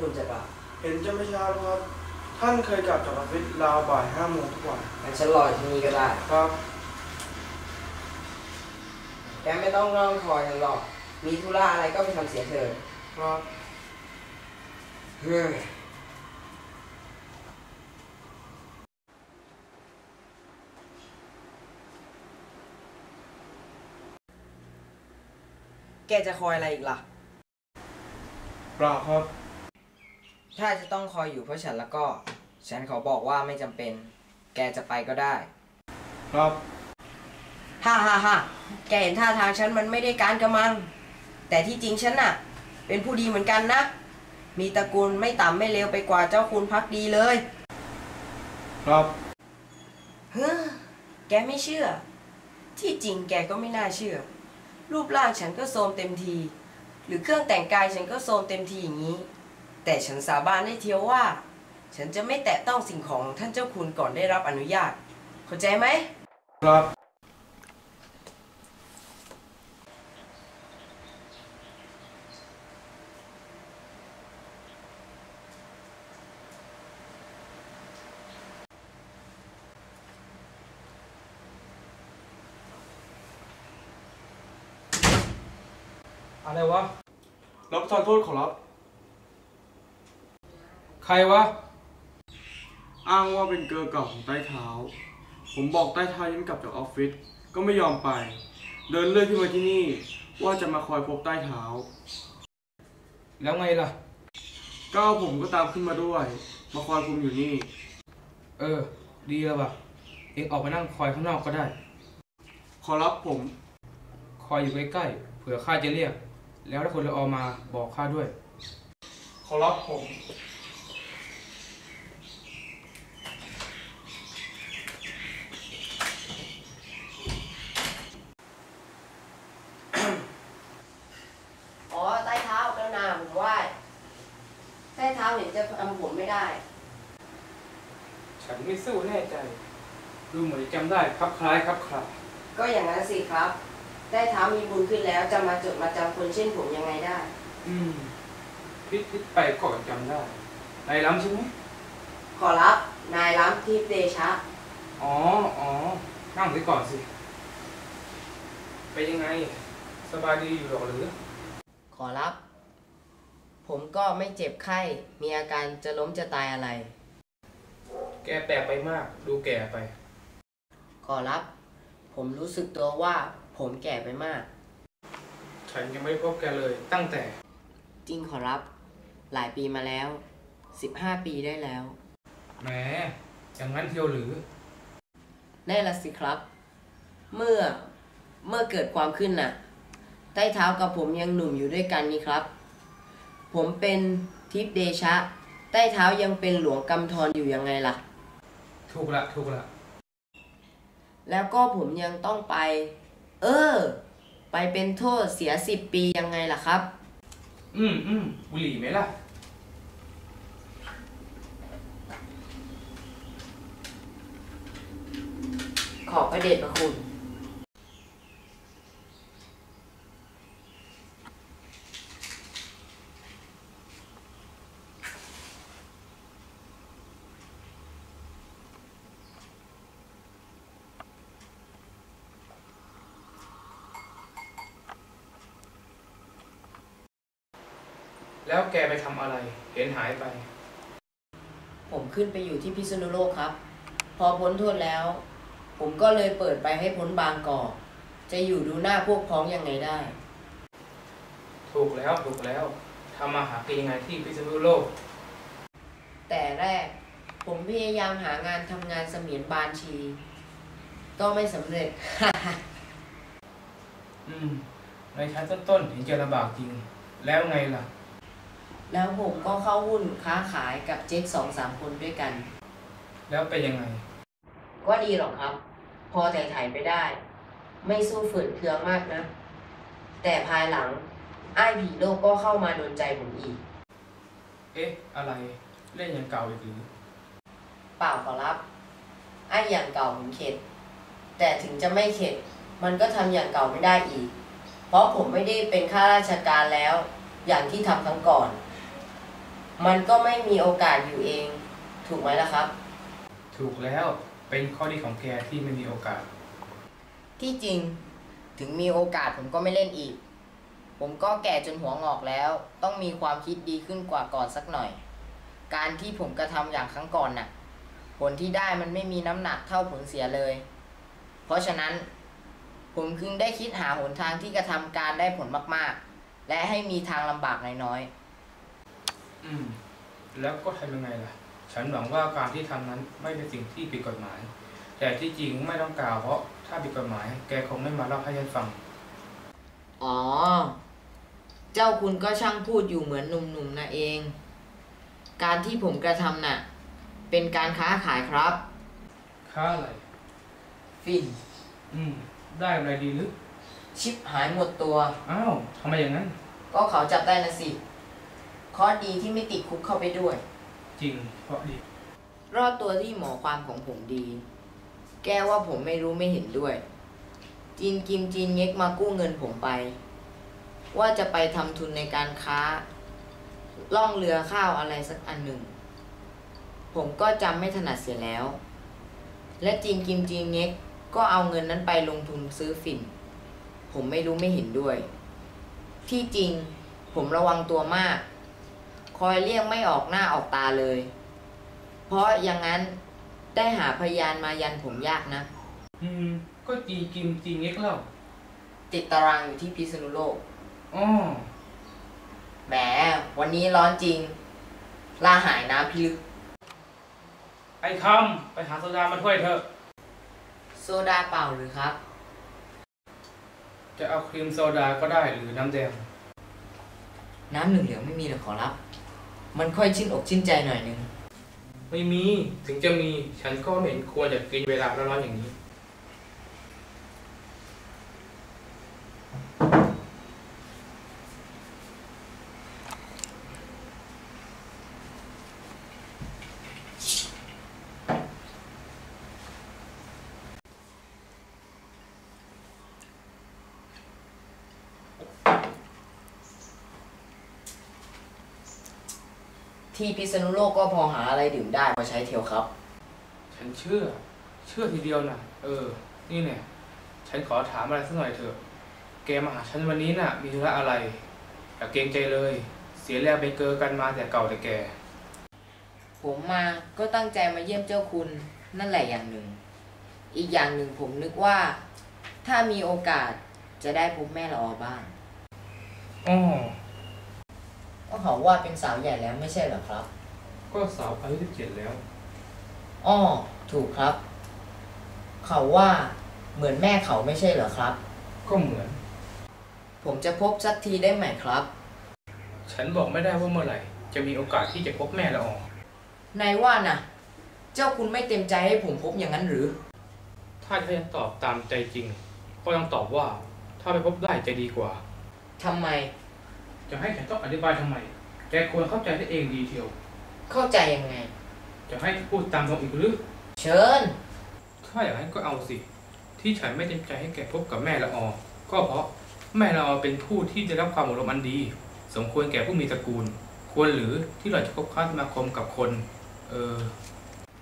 คุณจะกลับเห็นจะไม่ช้าแล้วครับ ท่านเคยกลับจากออฟฟิศราวบ่ายห้าโมงทุกวันงั้นฉันรออยู่ที่นี่ก็ได้ ครับ แกไม่ต้องรองคอยกันหรอก มีธุระอะไรก็ไปทำเสียเถิดครับเฮ้ยแกจะคอยอะไรอีกล่ะ เปล่าครับ ถ้าจะต้องคอยอยู่เพราะฉันแล้วก็ ฉันขอบอกว่าไม่จำเป็น แกจะไปก็ได้ ครับฮ่าฮ่าฮ่าแกเห็นท่าทางฉันมันไม่ได้การกระมัง แต่ที่จริงฉันน่ะ เป็นผู้ดีเหมือนกันนะ มีตระกูลไม่ต่ำไม่เลวไปกว่าเจ้าคุณพักดีเลย ครับเฮ้อแกไม่เชื่อ ที่จริงแกก็ไม่น่าเชื่อ รูปร่างฉันก็โทรมเต็มที หรือเครื่องแต่งกายฉันก็โทรมเต็มทีอย่างนี้ แต่ฉันสาบานได้เทียวว่า ฉันจะไม่แตะต้องสิ่งของท่านเจ้าคุณก่อนได้รับอนุญาต เข้าใจไหม ครับอะไรวะรับทานโทษขอรับ รวะ อ้างว่าเป็นเกอร์เก่าของใต้เท้า ผมบอกใต้เท้ายังไม่กลับจากออฟฟิศก็ไม่ยอมไป เดินเลื่อยขึ้นมาที่นี่ ว่าจะมาคอยพบใต้เท้า แล้วไงล่ะก็เอาผมก็ตามขึ้นมาด้วย มาคอยคุมอยู่นี่ เออ ดีแล้วว่ะ เองออกไปนั่งคอยข้างนอกก็ได้ ขอรับผม คอยอยู่ใกล้ๆเผื่อข้าจะเรียก แล้วถ้าคนละออมาบอกข้าด้วย ขอรับผม อ๋อใต้เท้ากระนาผมไหว้ใต้ เท้าเห็นจะทำผมไม่ได้ ฉันไม่สู้แน่ใจ ดูเหมือนจะจำได้ครับคล้ายครับคลาก็อย่างนั้นสิครับใต้เท้ามีบุญขึ้นแล้วจะมาจดมาจำคนเช่นผมยังไงได้ อืมพิดพิดไปก็จำได้นายล้ำใช่ไหมขอรับ นายล้ำทิพย์เดชะ อ๋ออ๋อนั่งไว้ก่อนสิ ไปยังไง สบายดีอยู่หรอกหรือ ขอรับ ผมก็ไม่เจ็บไข้ มีอาการจะล้มจะตายอะไร แกแปลกไปมาก ดูแก่ไป ขอรับ ผมรู้สึกตัวว่าผมแก่ไปมาก ฉันยังไม่ได้พบแกเลยตั้งแต่ จริงขอรับ หลายปีมาแล้ว 15 ปีได้แล้ว แหม อย่างนั้นเที่ยวหรือ แน่ละสิครับ เมื่อเมื่อเกิดความขึ้นน่ะ ใต้เท้ากับผมยังหนุ่มอยู่ด้วยกันนี่ครับ ผมเป็นทิพย์เดชะ ใต้เท้ายังเป็นหลวงกำธรอยู่ยังไงล่ะ ถูกละถูกละ แล้วก็ผมยังต้องไป เออ ไปเป็นโทษเสียสิบปียังไงล่ะครับ อืมอืมบุหรี่ไหมล่ะ ขอบพระเดชพระคุณ แล้วแกไปทำอะไร เห็นหายไป ผมขึ้นไปอยู่ที่พิษณุโลกครับ พอพ้นโทษแล้ว ผมก็เลยเปิดไปให้พ้นบางกอก จะอยู่ดูหน้าพวกพ้องยังไงได้ ถูกแล้วถูกแล้วทำมาหากินยังไงที่พิษณุโลก แต่แรกผมพยายามหางานทำงานเสมียนบานชี ก็ไม่สำเร็จ อืม ในชั้นต้นๆเห็นจะลำบากจริง แล้วไงล่ะ แล้วผมก็เข้าหุ้นค้าขายกับเจ๊กสองสามคนด้วยกัน แล้วเป็นยังไง ก็ดีหรอกครับ พอถ่ายๆไปได้ ไม่สู้ฝืนเคืองมากนะ แต่ภายหลังไอ้ายผีโลกก็เข้ามาโดนใจผมอีก เอ๊ะ อะไรเล่นอย่างเก่าอีกหรือเปล่าขอรับ ไอ้อย่างเก่าผมเข็ด แต่ถึงจะไม่เข็ด มันก็ทำอย่างเก่าไม่ได้อีก เพราะผมไม่ได้เป็นข้าราชการแล้ว อย่างที่ทำครั้งก่อน มันก็ไม่มีโอกาสอยู่เอง ถูกไหมล่ะครับ ถูกแล้วเป็นข้อดีของแกที่ไม่มีโอกาส ที่จริงถึงมีโอกาสผมก็ไม่เล่นอีก ผมก็แก่จนหัวงอกแล้ว ต้องมีความคิดดีขึ้นกว่าก่อนสักหน่อย การที่ผมกระทำอย่างครั้งก่อนน่ะ ผลที่ได้มันไม่มีน้ำหนักเท่าผลเสียเลย เพราะฉะนั้น ผมจึงได้คิดหาหนทางที่กระทำการได้ผลมากๆ และให้มีทางลำบากน้อย อืม แล้วก็ทำยังไงล่ะ ฉันหวังว่าการที่ทำนั้นไม่เป็นสิ่งที่ผิดกฎหมาย แต่ที่จริงไม่ต้องกล่าวเพราะถ้าผิดกฎหมาย แกคงไม่มาเล่าให้ฉันฟังๆอ๋อ เจ้าคุณก็ช่างพูดอยู่เหมือนหนุ่มๆนะเอง การที่ผมกระทำน่ะ เป็นการค้าขายครับค่าอะไร ฟิน อืม ได้อะไรดีหรือชิปหายหมดตัว อ้าวทำไมอย่างนั้น ก็เขาจับได้นะสิ ข้อดีที่ไม่ติดคุกเข้าไปด้วย จริงเพราะดี รอดตัวที่หมอความของผมดี แก้ว่าผมไม่รู้ไม่เห็นด้วย จีนกิมจีนเง็กมากู้เงินผมไป ว่าจะไปทำทุนในการค้า ล่องเรือข้าวอะไรสักอันหนึ่ง ผมก็จำไม่ถนัดเสียแล้ว และจีนกิมจีนเง็กก็เอาเงินนั้นไปลงทุนซื้อฝิ่น ผมไม่รู้ไม่เห็นด้วย ที่จริงผมระวังตัวมาก คอยเรียกไม่ออกหน้าออกตาเลย เพราะอย่างนั้นได้หาพยานมายันผมยากนะ อืม ก็จีกิมจีเง็กเล่าติดตารางอยู่ที่พิษณุโลกอ๋อแหม วันนี้ร้อนจริงล่าหายน้ำพิลึก ไอ้คำไปหาโซดามาถ้วยเถอะ โซดาเปล่าหรือครับ จะเอาครีมโซดาก็ได้หรือน้ำแดง น้ำหนึ่งเหลืองไม่มีเลยขอรับ มันค่อยชื่นอกชื่นใจหน่อยหนึ่งไม่มีถึงจะมีฉันก็ไม่เห็นควรจะกินเวลาร้อนๆอย่างนี้ ที่พิษณุโลกก็พอหาอะไรดื่มได้พอใช้เทลครับ ฉันเชื่อ เชื่อทีเดียวนะเออ นี่เนี่ย ฉันขอถามอะไรสักหน่อยเถอะ แกมาหาฉันวันนี้น่ะ มีธุระอะไร อย่าเกรงใจเลย เสียแรงไปเกอกันมาแต่เก่าแต่แก่ผมมาก็ตั้งใจมาเยี่ยมเจ้าคุณนั่นแหละอย่างหนึ่ง อีกอย่างหนึ่งผมนึกว่า ถ้ามีโอกาสจะได้พบแม่ละออบ้าง อ๋อ ก็เขาว่าเป็นสาวใหญ่แล้วไม่ใช่เหรอครับ ก็สาวอายุสิบเจ็ดแล้วอ้อถูกครับ เขาว่าเหมือนแม่เขาไม่ใช่เหรอครับ ก็เหมือน ผมจะพบสักทีได้ไหมครับ ฉันบอกไม่ได้ว่าเมื่อไหร่ จะมีโอกาสที่จะพบแม่ละอองนายว่าน่ะ เจ้าคุณไม่เต็มใจให้ผมพบอย่างนั้นหรือ ถ้าจะให้ฉันตอบตามใจจริง ก็ต้องตอบว่า ถ้าไปพบได้จะดีกว่าทำไม จะให้ฉันต้องอธิบายทำไม แกควรเข้าใจได้เองดีเทียว เข้าใจยังไง จะให้พูดตามตรงอีกหรือ เชิญ ถ้าอย่างนั้นก็เอาสิ ที่ฉันไม่เต็มใจให้แกพบกับแม่ละออ ก็เพราะแม่ละออเป็นผู้ที่ได้รับความอบรมอันดี สมควรแก่ผู้มีตระกูล ควรหรือที่เราจะคบค้าสมาคมกับคน เออ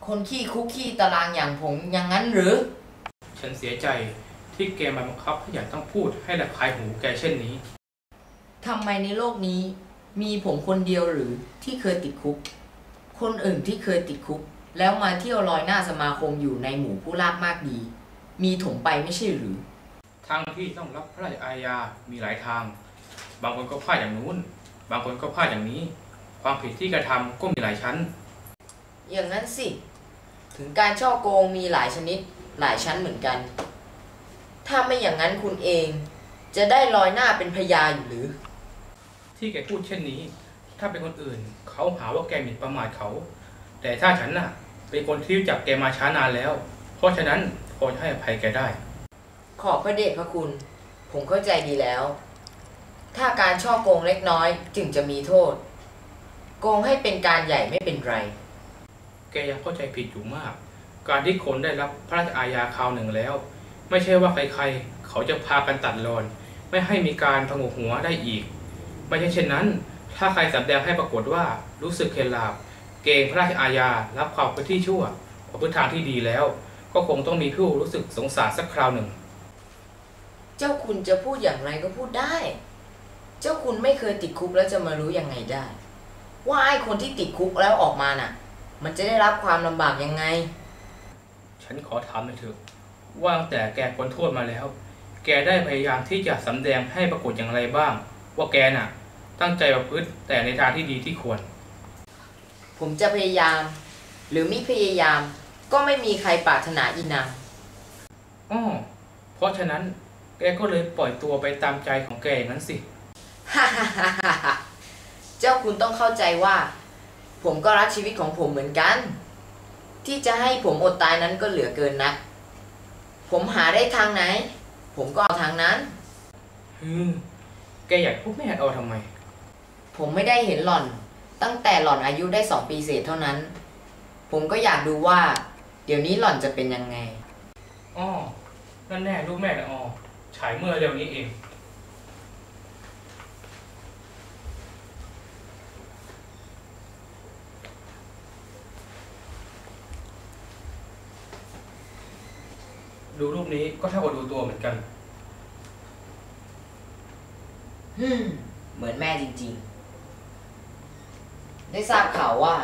คนขี้คุกขี้ตารางอย่างผมอย่างนั้นหรือ ฉันเสียใจที่แกมาบังคับให้ฉันต้องพูดให้ระคายหูแกเช่นนี้ ทำไมในโลกนี้มีผมคนเดียวหรือที่เคยติดคุก คนอื่นที่เคยติดคุก แล้วมาเที่ยวลอยหน้าสมาคมอยู่ในหมู่ผู้ลากมากดี มีถมไปไม่ใช่หรือ ทางที่ต้องรับพระราชอาญามีหลายทาง บางคนก็พลาดอย่างนู้น บางคนก็พลาดอย่างนี้ ความผิดที่กระทำก็มีหลายชั้น อย่างนั้นสิ ถึงการช่อโกงมีหลายชนิด หลายชั้นเหมือนกัน ถ้าไม่อย่างนั้นคุณเอง จะได้ลอยหน้าเป็นพยาอยู่หรือ ที่แกพูดเช่นนี้ ถ้าเป็นคนอื่น เขาหาว่าแกหมิ่นประมาทเขา แต่ถ้าฉันน่ะ เป็นคนที่รู้จักแกมาช้านานแล้ว เพราะฉะนั้นพอจะให้อภัยแกได้ ขอบพระเดชพระคุณ ผมเข้าใจดีแล้ว ถ้าการช่อโกงเล็กน้อย จึงจะมีโทษ โกงให้เป็นการใหญ่ไม่เป็นไร แกยังเข้าใจผิดอยู่มาก การที่คนได้รับพระราชอาญาคราวหนึ่งแล้ว ไม่ใช่ว่าใครๆ เขาจะพากันตัดรอน ไม่ให้มีการพงกหัวได้อีก ไม่ใช่เช่นนั้น ถ้าใครสำแดงให้ปรากฏว่ารู้สึกเข็นหลาบ เกรงพระราชอาญารับความเป็นที่ชั่วประพฤติทางที่ดีแล้ว ก็คงต้องมีผู้รู้สึกสงสารสักคราวหนึ่ง เจ้าคุณจะพูดอย่างไรก็พูดได้ เจ้าคุณไม่เคยติดคุกแล้วจะมารู้ยังไงได้ ว่าไอ้คนที่ติดคุกแล้วออกมาน่ะ มันจะได้รับความลำบากยังไง ฉันขอถามหน่อยเถอะว่าตั้งแต่แกพ้นโทษมาแล้ว แกได้พยายามที่จะสำแดงให้ปรากฏอย่างไรบ้าง ว่าแกน่ะ ตั้งใจประพฤติแต่ในทางที่ดีที่ควร ผมจะพยายาม หรือไม่พยายามก็ไม่มีใครปรารถนาอินังอ้อเพราะฉะนั้นแกก็เลยปล่อยตัวไปตามใจของแกอย่างนั้นสิฮ่าฮ่าฮ่าฮ่าฮ่าเจ้าคุณต้องเข้าใจว่า ผมก็รักชีวิตของผมเหมือนกัน ที่จะให้ผมอดตายนั้นก็เหลือเกินนักผมหาได้ทางไหน ผมก็เอาทางนั้นฮึมแกอยากพูดแม่เอาทำไม ผมไม่ได้เห็นหล่อน ตั้งแต่หล่อนอายุได้สองปีเศษเท่านั้น ผมก็อยากดูว่า เดี๋ยวนี้หล่อนจะเป็นยังไง อ้อนั่นแน่ลูกแม่ละออฉายเมื่อเร็วนี้เอง ดูรูปนี้ก็เท่ากับดูตัวเหมือนกัน ฮึมเหมือนแม่จริงๆ ได้ทราบข่าวว่า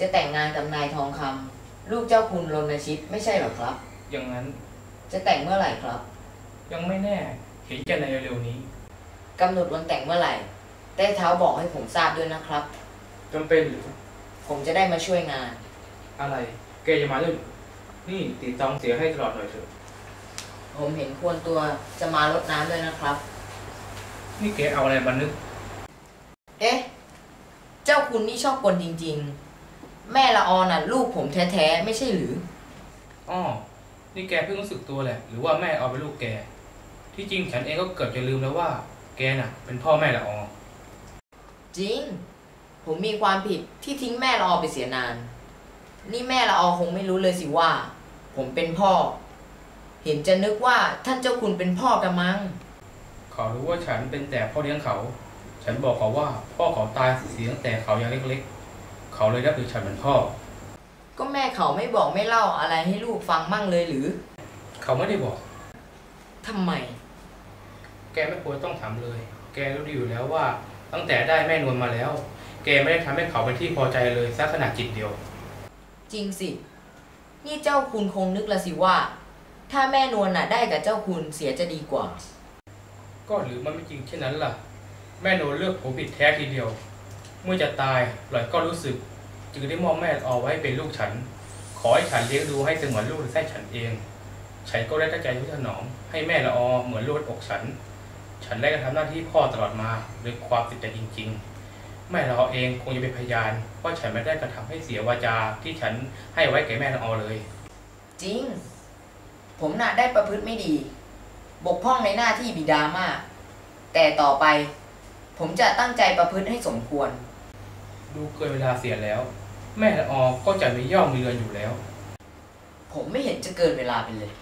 จะแต่งงานกับนายทองคำลูกเจ้าคุณรณชิตไม่ใช่หรอครับ อย่างนั้นจะแต่งเมื่อไหร่ครับ ยังไม่แน่เห็นจะในเร็วๆนี้กำหนดวันแต่งเมื่อไหร่ได้เท้าบอกให้ผมทราบด้วยนะครับ จำเป็นหรือผมจะได้มาช่วยงาน อะไร แกจะมาด้วยหรือนี่ติดตองเสียให้ตลอดหน่อยเถอะ ผมเห็นควรตัวจะมารดน้ำด้วยนะครับ นี่แกเอาอะไรมานึก เอ๊ะเจ้าคุณนี่ชอบกลจริง ๆ แม่ละออน่ะ ลูกผมแท้ๆไม่ใช่หรืออ้อนี่แกเพิ่งรู้สึกตัวแหละ หรือว่าแม่เอาไปนลูกแก ที่จริงฉันเองก็เกือบจะลืมแล้วว่า แกน่ะ เป็นพ่อแม่ละออจริง ผมมีความผิดที่ทิ้งแม่ละออไปเสียนาน นี่แม่ละออคงไม่รู้เลยสิว่า ผมเป็นพ่อ เห็นจะนึกว่าท่านเจ้าคุณเป็นพ่อกระมังเขารู้ว่าฉันเป็นแต่พ่อเลี้ยงเขา ฉันบอกเขาว่าพ่อเขาตายเสียตั้งแต่เขายังเล็กๆ เขาเลยนับถือฉันเป็นพ่อ ก็แม่เขาไม่บอกไม่เล่าอะไรให้ลูกฟังมั่งเลยหรือ เขาไม่ได้บอก ทำไม แกไม่ควรต้องถามเลย แกรู้ดีอยู่แล้วว่า ตั้งแต่ได้แม่นวลมาแล้ว แกไม่ได้ทำให้เขาเป็นที่พอใจเลยสักขนาดจิตเดียว จริงสิ นี่เจ้าคุณคงนึกละสิว่า ถ้าแม่นวลน่ะได้กับเจ้าคุณเสียจะดีกว่า ก็หรือมันไม่จริงเช่นนั้นล่ะ แม่โนเลือกผมผิดแท้ทีเดียว เมื่อจะตายหล่อนก็รู้สึก จึงได้มอบแม่ออไว้เป็นลูกฉัน ขอให้ฉันเลี้ยงดูให้เสมือนลูกในไส้ฉันเอง ฉันก็ได้ตั้งใจที่ถนอมให้แม่ละออเหมือนลูกอกฉัน ฉันได้กระทำหน้าที่พ่อตลอดมาด้วยความติดใจจริง ๆ แม่ละออเองคงจะเป็นพยานว่าฉันไม่ได้กระทำให้เสียวาจาที่ฉันให้ไว้แก่แม่ละออเลย จริง ผมน่ะได้ประพฤติไม่ดี บกพร่องในหน้าที่บิดามาก แต่ต่อไป ผมจะตั้งใจประพฤติให้สมควร ดูเกินเวลาเสียแล้ว แม่ละออก็จะมีย่อมมีเรือนอยู่แล้ว ผมไม่เห็นจะเกินเวลาไปเลย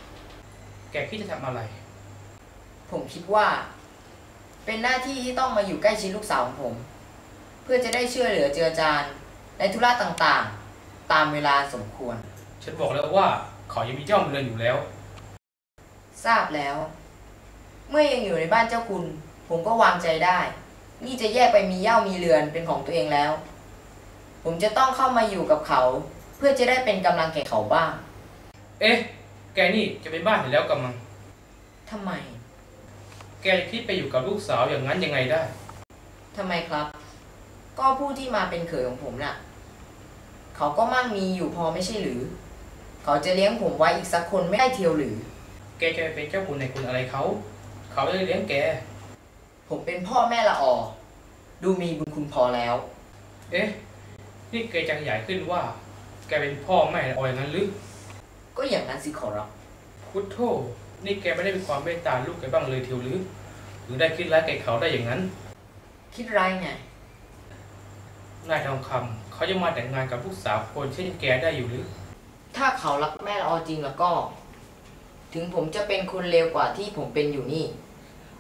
แกคิดจะทำอะไร ผมคิดว่า เป็นหน้าที่ที่ต้องมาอยู่ใกล้ชิดลูกสาวของผม เพื่อจะได้ช่วยเหลือเจือจานในธุระต่างๆ ตามเวลาสมควร ฉันบอกแล้วว่าเขายังมีย่อมมีเรือนอยู่แล้ว ทราบแล้ว เมื่อยังอยู่ในบ้านเจ้าคุณ ผมก็วางใจได้ นี่จะแยกไปมีเหย่ามีเรือนเป็นของตัวเองแล้ว ผมจะต้องเข้ามาอยู่กับเขา เพื่อจะได้เป็นกำลังแก่เขาบ้าง เอ๊ะ แกนี่จะเป็นบ้านเห็นแล้วกำมัง ทำไม แกจะคิดไปอยู่กับลูกสาวอย่างนั้นยังไงได้ ทำไมครับ ก็ผู้ที่มาเป็นเขยของผมน่ะ เขาก็มั่งมีอยู่พอไม่ใช่หรือ เขาจะเลี้ยงผมไว้อีกสักคนไม่ได้เทียวหรือ แกจะไปเป็นเจ้าคุณในคุณอะไรเขา เขาเลยเลี้ยงแก ผมเป็นพ่อแม่ละออดูมีบุญคุณพอแล้ว เอ๊ะ นี่แกจะขยายขึ้นว่า แกเป็นพ่อแม่ออยางนั้นหรือ ก็อย่างนั้นสิขอรับพุทโธนี่แกไม่ได้มีความเมตตาลูกแกบ้างเลยเทียวหรือ หรือได้คิดร้ายแกเขาได้อย่างนั้น คิดไรไง นายทองคำเขาจะมาแต่งงานกับลูกสาวคนเช่นแกได้อยู่หรือ ถ้าเขารักแม่ละออจริงแล้วก็ ถึงผมจะเป็นคนเลวกว่าที่ผมเป็นอยู่นี่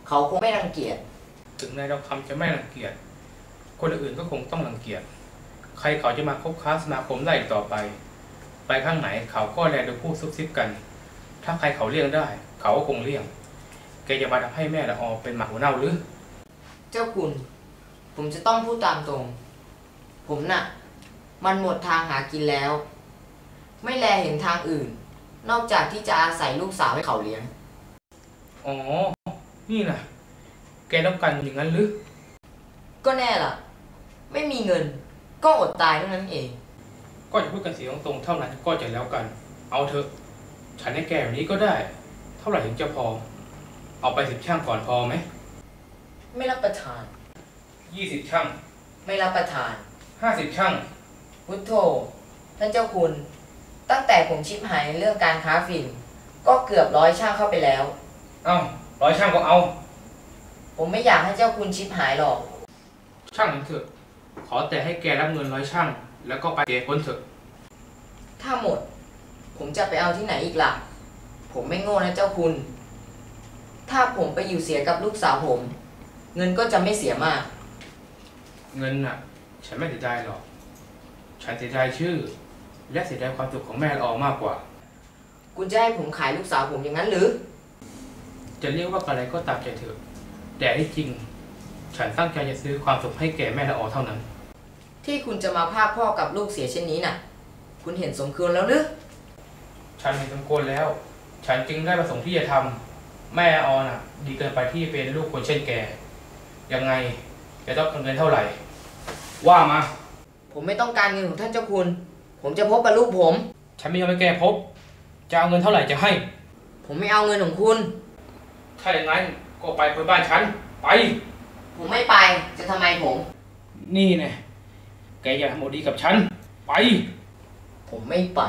เขาคงไม่รังเกียจ ถึงนายทองคำจะไม่รังเกียจคนอื่นก็คงต้องรังเกียจใครเขาจะมาคบค้าสมาคมได้อีกต่อไป ไปข้างไหนเขาก็แลดูพูดซุบซิบกัน ถ้าใครเขาเลี่ยงได้ เขาก็คงเลี่ยง แกจะมาทำให้แม่ละออเป็นหมาหัวเน่าหรือ เจ้าคุณ ผมจะต้องพูดตามตรง ผมน่ะ มันหมดทางหากินแล้ว ไม่แลเห็นทางอื่น นอกจากที่จะอาศัยลูกสาวให้เขาเลี้ยง อ๋อ นี่นะ แกต้องการอย่างนั้นหรือ ก็แน่ล่ะ ไม่มีเงิน ก็อดตายเท่านั้นเอง ก็จะพูดกันเสียงตรงๆเท่านั้นก็จะแล้วกัน เอาเถอะ ฉันให้แกแบบนี้ก็ได้ เท่าไหร่ถึงจะพอ เอาไปสิบช่างก่อนพอไหม ไม่รับประทาน ยี่สิบช่าง ไม่รับประทาน ห้าสิบช่าง พุทโธ ท่านเจ้าคุณ ตั้งแต่ผมชิบหายในเรื่องการค้าฝิ่น ก็เกือบร้อยช่างเข้าไปแล้ว เอาร้อยช่างก็เอา ผมไม่อยากให้เจ้าคุณชิบหายหรอก ช่างนั้นเถอะ ขอแต่ให้แกรับเงินร้อยช่าง แล้วก็ไปเกพ้นเถอะ ถ้าหมด ผมจะไปเอาที่ไหนอีกล่ะ ผมไม่โง่นะเจ้าคุณ ถ้าผมไปอยู่เสียกับลูกสาวผม เงินก็จะไม่เสียมาก เงินน่ะ ฉันไม่เสียดายหรอก ฉันเสียดายชื่อ และเสียดายความสุขของแม่ละออมากกว่า คุณจะให้ผมขายลูกสาวผมอย่างนั้นหรือ จะเรียกว่าอะไรก็ตามใจเถอะ แต่ที่จริง ฉันตั้งใจจะซื้อความสุขให้แก่แม่ละออเท่านั้น ที่คุณจะมาพากพ่อกับลูกเสียเช่นนี้น่ะ คุณเห็นสมควรแล้วหรือฉันเห็นสมควรแล้ว ฉันจึงได้ประสงค์ที่จะทำแม่ออน่ะ ดีเกินไปที่เป็นลูกคนเช่นแกยังไงจะต้องการเงินเท่าไหร่ ว่ามา ผมไม่ต้องการเงินของท่านเจ้าคุณ ผมจะพบกับลูกผม ฉันไม่ยอมให้แกพบ จะเอาเงินเท่าไหร่จะให้ ผมไม่เอาเงินของคุณ ถ้าอย่างนั้น ก็ไปคุยบ้านฉัน ไป ผมไม่ไปจะทำไมผม นี่ไงแกอย่าทำโมดีกับฉัน ไป ผมไม่ไป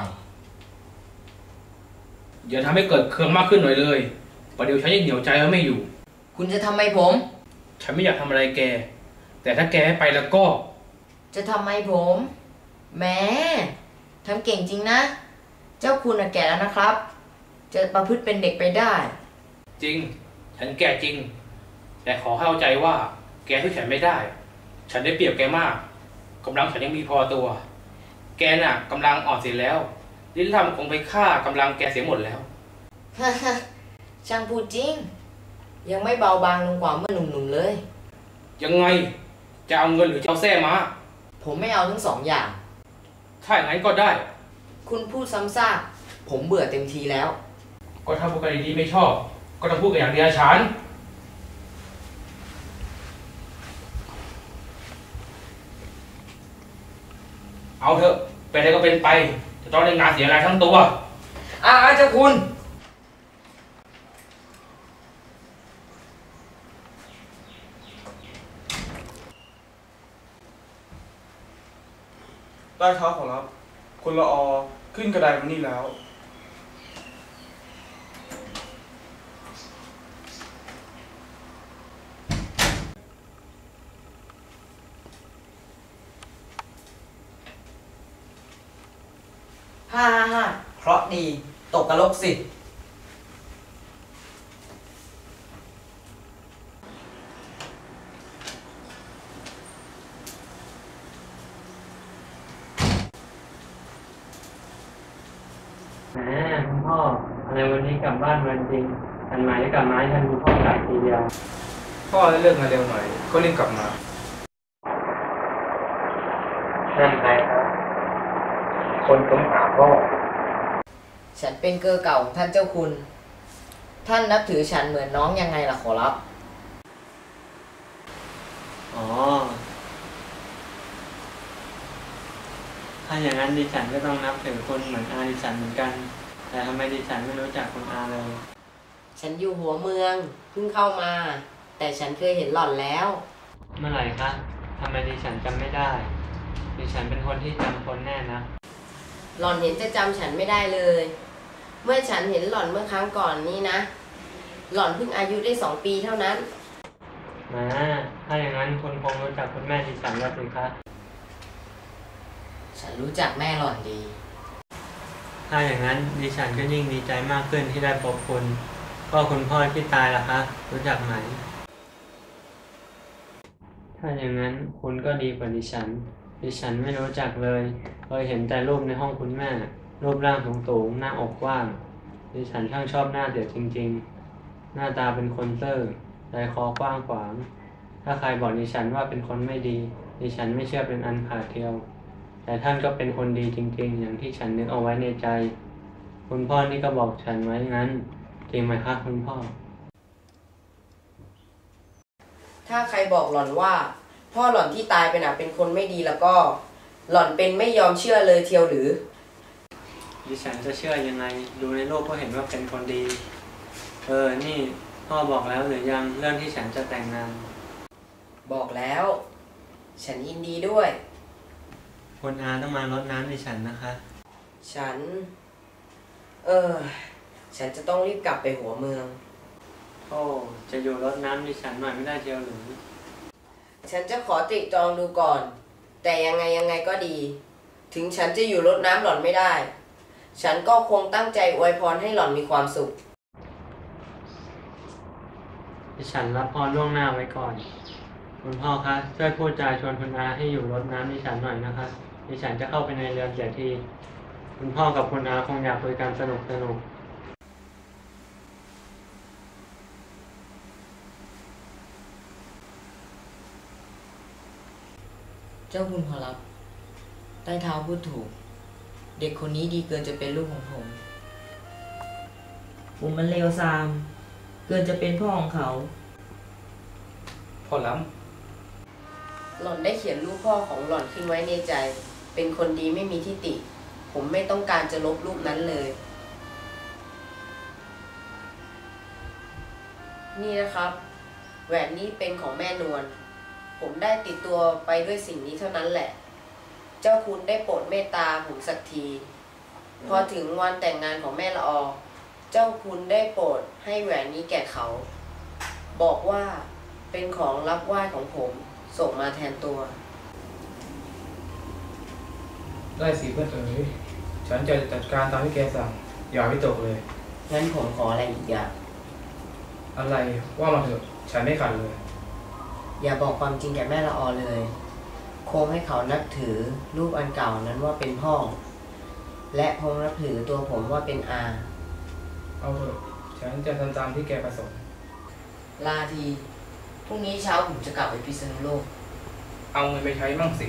อย่าทำให้เกิดเครื่องมากขึ้นหน่อยเลยประเดี๋ยวฉันยังเหนียวใจว่าไม่อยู่ คุณจะทำไมผม ฉันไม่อยากทำอะไรแก แต่ถ้าแกไม่ไปแล้วก็ จะทำไมผมแหม้ทำเก่งจริงนะ เจ้าคุณอะแก่แล้วนะครับ จะประพฤติเป็นเด็กไปได้ จริง ฉันแก่จริง แต่ขอให้เข้าใจว่า แกที่ฉันไม่ได้ ฉันได้เปรียบแกมากกำลังฉันยังมีพอตัว แกน่ะกำลังอ่อนเสียแล้วลิ้นลำคงไปฆ่ากำลังแกเสียหมดแล้วช่างพูดจริง ยังไม่เบาบางลงกว่าเมื่อหนุ่มๆเลย ยังไงจะเอาเงินหรือจะเอาแส้มา ผมไม่เอาทั้งสองอย่าง ถ้าอย่างนั้นก็ได้ คุณพูดซ้ำซากผมเบื่อเต็มทีแล้ว ก็ถ้าพูดกันดีๆไม่ชอบ ก็ต้องพูดกันอย่างเดียฉันเอาเถอะเป็นอะไรก็เป็นไปจะต้องได้งานเสียรายทั้งตัวอ้าเจ้าคุณใต้เท้าขอรับคนละออขึ้นกระไดมานี่แล้ว ฮ่าฮ่าฮ่าเพราะดีตกกระลกสิแหมคุณพ่ออะไรวันนี้กลับบ้านวันจริงทันไหมได้กลับมาให้ท่านคุณพ่อกลับทีเดียวพ่อเลิกงานเร็วหน่อย ก็รีบกลับมานั่นใครครับ คนต้องหา พ่อฉันเป็นเกอร์เก่าของท่านเจ้าคุณ ท่านนับถือฉันเหมือนน้องยังไงล่ะขอรับ อ๋อ ถ้าอย่างนั้นดิฉันก็ต้องนับถือคุณเหมือนอาดิฉันเหมือนกัน แต่ทำไมดิฉันไม่รู้จักคุณอาเลย ฉันอยู่หัวเมืองเพิ่งเข้ามา แต่ฉันเคยเห็นหล่อนแล้ว เมื่อไหร่คะทำไมดิฉันจำไม่ได้ ดิฉันเป็นคนที่จำคนแน่นะ หล่อนเห็นจะจำฉันไม่ได้เลย เมื่อฉันเห็นหล่อนเมื่อครั้งก่อนนี้นะ หล่อนเพิ่งอายุได้สองปีเท่านั้นแหมถ้าอย่างนั้นคุณคงรู้จักคุณแม่ดิฉันแล้วสิคะฉันรู้จักแม่หล่อนดี ถ้าอย่างนั้นดิฉันก็ยิ่งดีใจมากขึ้นที่ได้พบคุณก็คุณพ่อที่ตายล่ะคะ รู้จักไหม ถ้าอย่างนั้นคุณก็ดีกว่าดิฉัน ดิฉันไม่รู้จักเลย เคยเห็นแต่รูปในห้องคุณแม่ รูปร่างสูงๆหน้าอกกว้าง ดิฉันช่างชอบหน้าเด็กจริง ๆ หน้าตาเป็นคนเซอร์ใจคอกว้างขวาง ถ้าใครบอกดิฉันว่าเป็นคนไม่ดี ดิฉันไม่เชื่อเป็นอันขาดเทียว แต่ท่านก็เป็นคนดีจริง ๆ อย่างที่ฉันนึกเอาไว้ในใจ คุณพ่อนี่ก็บอกฉันไว้งั้น จริงไหมคะคุณพ่อ ถ้าใครบอกหล่อนว่า พ่อหล่อนที่ตายไปน่ะเป็นคนไม่ดีแล้วก็ หล่อนเป็นไม่ยอมเชื่อเลยเทียวหรือ ดิฉันจะเชื่อยังไง ดูในรูปก็เห็นว่าเป็นคนดี เออ นี่พ่อบอกแล้วหรือยังเรื่องที่ฉันจะแต่งงาน บอกแล้ว ฉันยินดีด้วยคุณอาต้องมารดน้ำดิฉันนะคะ ฉัน เออ ฉันจะต้องรีบกลับไปหัวเมือง โอ้ จะอยู่รดน้ำดิฉันหน่อยไม่ได้เทียวหรือ ฉันจะขอตริตรองดูก่อน แต่ยังไงยังไงก็ดี ถึงฉันจะอยู่รดน้ำหล่อนไม่ได้ ฉันก็คงตั้งใจอวยพรให้หล่อนมีความสุขดิฉันรับพรล่วงหน้าไว้ก่อน คุณพ่อคะช่วยพูดจาชวนคุณอาให้อยู่รดน้ำดิฉันหน่อยนะคะดิฉันจะเข้าไปในเรือนเสียที คุณพ่อกับคุณอาคงอยากคุยกันสนุกสนุก เจ้าคุณขอรับ ใต้เท้าพูดถูก เด็กคนนี้ดีเกินจะเป็นลูกของผม ผมมันเลวทราม เกินจะเป็นพ่อของเขา พ่อล้หล่อนได้เขียนรูปพ่อของหล่อนขึ้นไว้ในใจ เป็นคนดีไม่มีทิฏฐิ ผมไม่ต้องการจะลบรูปนั้นเลย นี่นะครับ แหวนนี้เป็นของแม่นวล ผมได้ติดตัวไปด้วยสิ่งนี้เท่านั้นแหละ เจ้าคุณได้โปรดเมตตาผมสักที พอถึงวันแต่งงานของแม่ละออเจ้าคุณได้โปรดให้แหวนนี้แก่เขา บอกว่าเป็นของรับไหว้ของผมส่งมาแทนตัวำได้สิเพื่อนเอ๋ยฉันจะจัดการตามที่แกสั่ง อย่าวิตกเลย งั้นผมขออะไรอีกอย่าง อะไรว่ามาเถอะ ฉันไม่ขัดเลย อย่าบอกความจริงแก่แม่ละออเลย คงให้เขานับถือรูปอันเก่านั้นว่าเป็นพ่อ และคงนับถือตัวผมว่าเป็นอา เอาเถอะฉันจะทำตามที่แกประสงค์ลาที พรุ่งนี้เช้าผมจะกลับไปพิษณุโลก เอาเงินไปใช้มั่งสิ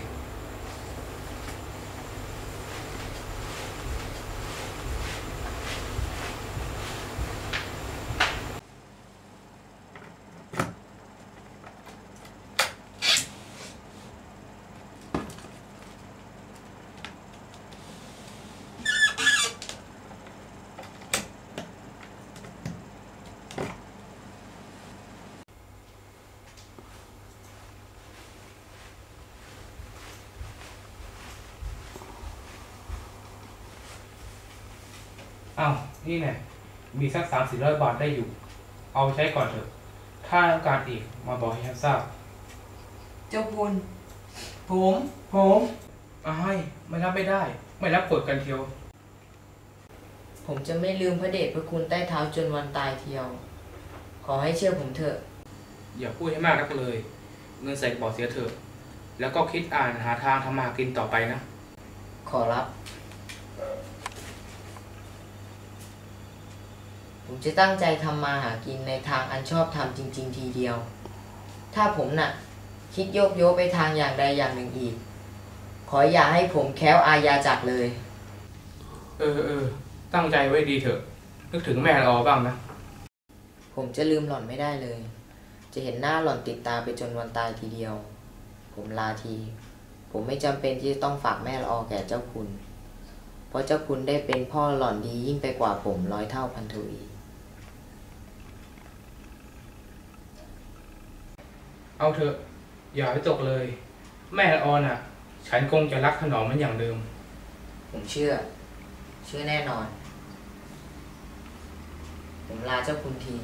นี่แน่มีสักสามสี่ร้อยบาทได้อยู่ เอาไปใช้ก่อนเถอะ ถ้าต้องการอีกมาบอกให้ฉันทราบ เจ้าคุณ ผมผมอ้ายไม่รับไม่ได้ ไม่รับกดกันเทียว ผมจะไม่ลืมพระเดชพระคุณใต้เท้าจนวันตายเทียว ขอให้เชื่อผมเถอะ อย่าพูดให้มากนักเลย เงินใส่กระเป๋าเสียเถอะ แล้วก็คิดอ่านหาทางทำมาหากินต่อไปนะ ขอรับ ผมจะตั้งใจทำมาหากินในทางอันชอบทำจริง ๆ ทีเดียว ถ้าผมน่ะ คิดโยกโยกไปทางอย่างใดอย่างหนึ่งอีก ขออย่าให้ผมแค้วอาญาจักรเลย เออเออตั้งใจไว้ดีเถอะ นึกถึงแม่ละออบ้างนะ ผมจะลืมหล่อนไม่ได้เลย จะเห็นหน้าหล่อนติดตาไปจนวันตายทีเดียว ผมลาที ผมไม่จำเป็นที่จะต้องฝากแม่ละออแก่เจ้าคุณ เพราะเจ้าคุณได้เป็นพ่อหล่อนดียิ่งไปกว่าผมร้อยเท่าพันทวี เอาเถอะ อย่าไปตกเลย แม่ละออน่ะ ฉันคงจะรักถนอมมันอย่างเดิม ผมเชื่อ เชื่อแน่นอน ผมลาเจ้าคุณที